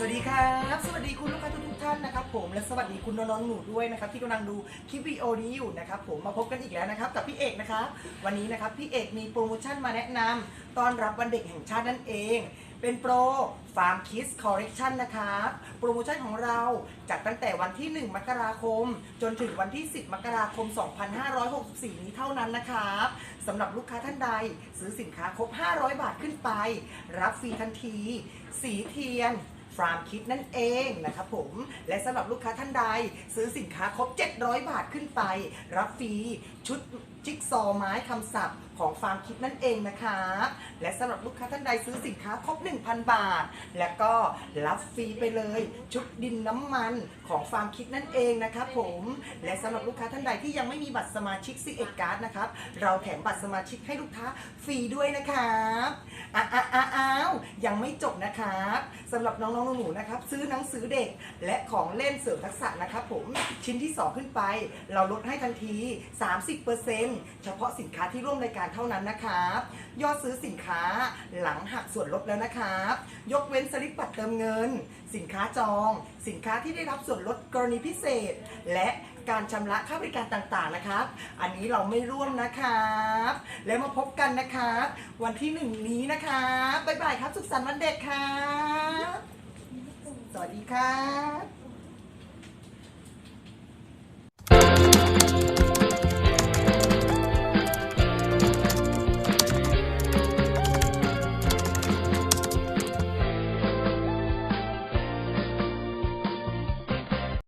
สวัสดีครับ สวัสดีคุณลูกค้าทุกท่านนะครับผมและสวัสดีคุณน้องๆหนูด้วยนะครับที่กำลังดูคลิปวิดีโอนี้อยู่นะครับผมมาพบกันอีกแล้วนะครับกับพี่เอกนะครับวันนี้นะครับพี่เอกมีโปรโมชั่นมาแนะนำต้อนรับวันเด็กแห่งชาตินั่นเอง เป็นโปร Farm Kids Collection นะครับโปรโมชั่นของเราจัดตั้งแต่วันที่ 1 มกราคม จนถึงวันที่ 10 มกราคม 2564 นี้เท่านั้นนะครับสำหรับลูกค้าท่านใดซื้อสินค้าครบ 500 บาทขึ้นไป รับฟรีทันที สีเทียน ฟาร์มคิดนั่นเองนะครับผมและสำหรับลูกค้าท่านใด ซื้อสินค้าครบ 700 บาทขึ้นไป รับฟรีชุดจิ๊กซอว์ไม้คำศัพท์ ของฟาร์มคิดนั่นเองนะครับและสำหรับลูกค้าท่านใดซื้อสินค้าครบ 1,000 บาท และก็รับฟรีไปเลย ชุดดินน้ำมันของฟาร์มคิดนั่นเองนะครับผม และสำหรับลูกค้าท่านใดที่ยังไม่มีบัตรสมาชิกซีเอ็ดการ์ดนะครับเราแถมบัตรสมาชิกให้ลูกค้าฟรีด้วยนะครับอ้าวอ้าวอ้าวอ้าวยังไม่จบนะครับสำหรับน้องๆหนูๆนะครับซื้อหนังสือเด็กและของเล่นเสริมทักษะนะครับผมชิ้นที่ 2 ขึ้นไป เราลดให้ทันที 30%เฉพาะสินค้าที่ร่วมรายการเท่านั้นนะครับยอดซื้อสินค้าหลังหักส่วนลดแล้วนะครับยกเว้นสลิปบัตรเติมเงิน สินค้าจอง สินค้าที่ได้รับส่วนลดกรณีพิเศษ และการชำระค่าบริการต่างๆนะครับ อันนี้เราไม่ร่วมนะครับ แล้วมาพบกันนะครับ วันที่หนึ่งนี้นะครับบ๊ายบายครับ สุขสันต์วันเด็กครับ สวัสดีครับ